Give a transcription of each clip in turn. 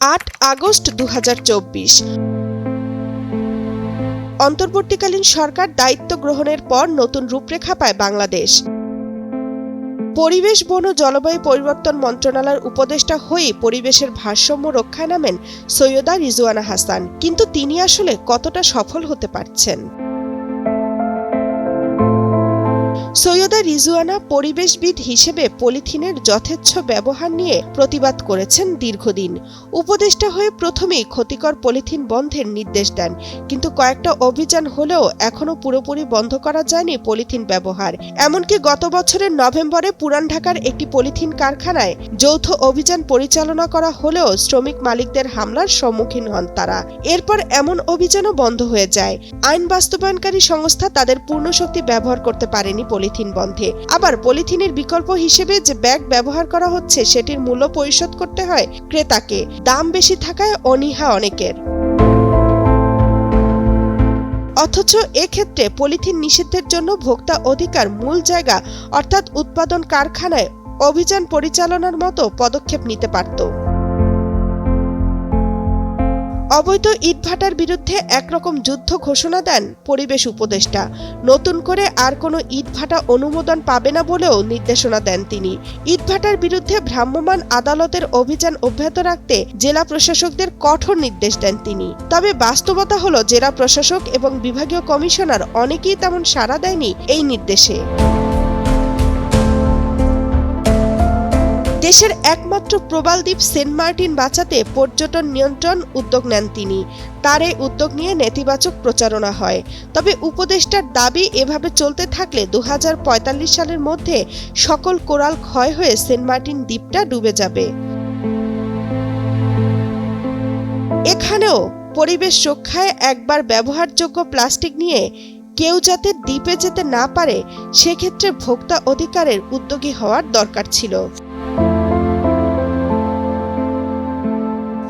আট আগস্ট দু হাজার চব্বিশ। অন্তর্বর্তীকালীন সরকার দায়িত্ব গ্রহণের পর নতুন রূপরেখা পায় বাংলাদেশ। পরিবেশ, বন ও জলবায়ু পরিবর্তন মন্ত্রণালয়ের উপদেষ্টা হয়ে পরিবেশের ভারসাম্য রক্ষায় নামেন সৈয়দা রিজওয়ানা হাসান। কিন্তু তিনি আসলে কতটা সফল হতে পারছেন? সৈয়দা রিজুয়ানা পরিবেশবিদ হিসেবে পলিথিনের যথেচ্ছ ব্যবহার নিয়ে প্রতিবাদ করেছেন দীর্ঘদিন। উপদেষ্টা হয়ে প্রথমেই ক্ষতিকর পলিথিন বন্ধের নির্দেশ দেন, কিন্তু কয়েকটা অভিযান হলেও এখনও পুরোপুরি বন্ধ করা যায়নি পলিথিন ব্যবহার। এমনকি গত বছরের নভেম্বরে পুরান ঢাকার একটি পলিথিন কারখানায় যৌথ অভিযান পরিচালনা করা হলেও শ্রমিক মালিকদের হামলার সম্মুখীন হন তারা। এরপর এমন অভিযানও বন্ধ হয়ে যায়। আইন বাস্তবায়নকারী সংস্থা তাদের পূর্ণ শক্তি ব্যবহার করতে পারেনি পলিথিন। বন্ধে। আবার পলিথিনের বিকল্প হিসেবে যে ব্যাগ ব্যবহার করা হচ্ছে, সেটির মূল্য পরিশোধ করতে হয় ক্রেতাকে। দাম বেশি থাকায় অনীহা অনেকের। অথচ এক্ষেত্রে পলিথিন নিষিদ্ধের জন্য ভোক্তা অধিকার মূল জায়গা, অর্থাৎ উৎপাদন কারখানায় অভিযান পরিচালনার মতো পদক্ষেপ নিতে পারত। অবৈধ ইটভাটার বিরুদ্ধে একরকম যুদ্ধ ঘোষণা দেন পরিবেশ উপদেষ্টা। নতুন করে আর কোনো ইটভাটা অনুমোদন পাবে না বলেও নির্দেশনা দেন তিনি। ইটভাটার বিরুদ্ধে ভ্রাম্যমাণ আদালতের অভিযান অব্যাহত রাখতে জেলা প্রশাসকদের কঠোর নির্দেশ দেন তিনি। তবে বাস্তবতা হলো, জেলা প্রশাসক এবং বিভাগীয় কমিশনার অনেকেই তেমন সাড়া দেয়নি এই নির্দেশে। দেশের একমাত্র প্রবাল দ্বীপ সেন্ট মার্টিন বাঁচাতে পর্যটন নিয়ন্ত্রণ উদ্যোগ নেন তিনি। তার এই উদ্যোগ নিয়ে নেতিবাচক প্রচারণা হয়। তবে উপদেষ্টার দাবি এভাবে চলতে থাকলে দু হাজার পঁয়তাল্লিশ সালের মধ্যে সকল কোরাল ক্ষয় হয়ে সেন্ট মার্টিন দ্বীপটা ডুবে যাবে। এখানেও পরিবেশ রক্ষায় একবার ব্যবহারযোগ্য প্লাস্টিক নিয়ে কেউ যাতে দ্বীপে যেতে না পারে, সেক্ষেত্রে ভোক্তা অধিকারের উদ্যোগী হওয়ার দরকার ছিল।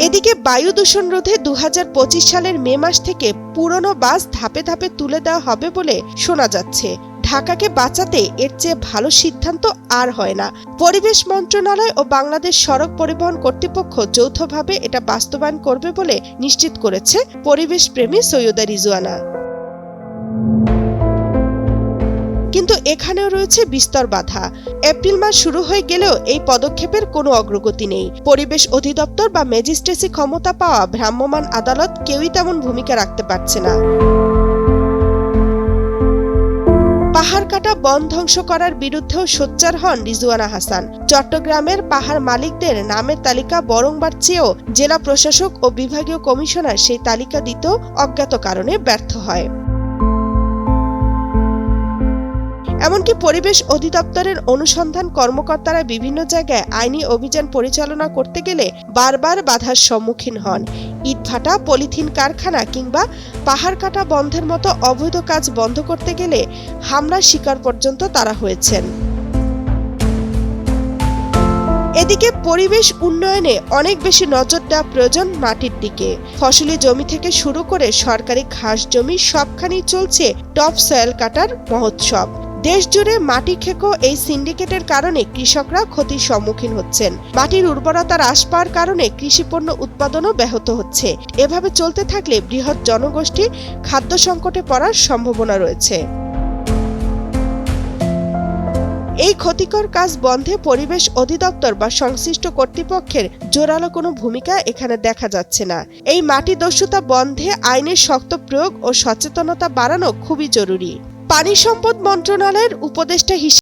এদিকে বায়ু দূষণ রোধে দু হাজার পঁচিশ সালের মে মাস থেকে পুরনো বাস ধাপে ধাপে তুলে দেওয়া হবে বলে শোনা যাচ্ছে। ঢাকাকে বাঁচাতে এর চেয়ে ভালো সিদ্ধান্ত আর হয় না। পরিবেশ মন্ত্রণালয় ও বাংলাদেশ সড়ক পরিবহন কর্তৃপক্ষ যৌথভাবে এটা বাস্তবায়ন করবে বলে নিশ্চিত করেছে পরিবেশ প্রেমী সৈয়দা রিজওয়ানা। এখানেও রয়েছে বিস্তর বাধা। এপ্রিল মাস শুরু হয়ে গেলেও এই পদক্ষেপের কোনো অগ্রগতি নেই। পরিবেশ অধিদপ্তর বা ম্যাজিস্ট্রেসি ক্ষমতা পাওয়া ভ্রাম্যমাণ আদালত কেউই তেমন ভূমিকা রাখতে পারছে না। পাহাড় কাটা বন ধ্বংস করার বিরুদ্ধেও সোচ্চার হন রিজওয়ানা হাসান। চট্টগ্রামের পাহাড় মালিকদের নামের তালিকা বরংবার চেয়েও জেলা প্রশাসক ও বিভাগীয় কমিশনার সেই তালিকা দিতেও অজ্ঞাত কারণে ব্যর্থ হয়। এমনকি পরিবেশ অধিদপ্তরের অনুসন্ধান কর্মকর্তারা বিভিন্ন জায়গায় আইনি অভিযান পরিচালনা করতে গেলে বারবার বাধার সম্মুখীন হন। ইটভাটা, পলিথিন কারখানা কিংবা পাহাড় কাটা বন্ধের মতো অবৈধ কাজ বন্ধ করতে গেলে হামলার শিকার পর্যন্ত তারা হয়েছেন। এদিকে পরিবেশ উন্নয়নে অনেক বেশি নজর দেওয়া প্রয়োজন মাটির দিকে। ফসলি জমি থেকে শুরু করে সরকারি ঘাস জমি সবখানেই চলছে টপ সয়েল কাটার মহোৎসব। দেশ জুড়ে মাটি খেকো এই সিন্ডিকেটের কারণে কৃষকরা ক্ষতির সম্মুখীন হচ্ছেন। মাটির উর্বরতা হ্রাস পাওয়ার কারণে কৃষিপণ্য উৎপাদনও ব্যাহত হচ্ছে। এভাবে চলতে থাকলে বৃহৎ জনগোষ্ঠী খাদ্য সংকটে পড়ার সম্ভাবনা রয়েছে। এই ক্ষতিকর কাজ বন্ধে পরিবেশ অধিদপ্তর বা সংশ্লিষ্ট কর্তৃপক্ষের জোরালো কোনো ভূমিকা এখানে দেখা যাচ্ছে না। এই মাটি দস্যুতা বন্ধে আইনের শক্ত প্রয়োগ ও সচেতনতা বাড়ানো খুবই জরুরি। পানি সম্পদ মন্ত্রণালয়ের উপদেষ্টা হিসেবে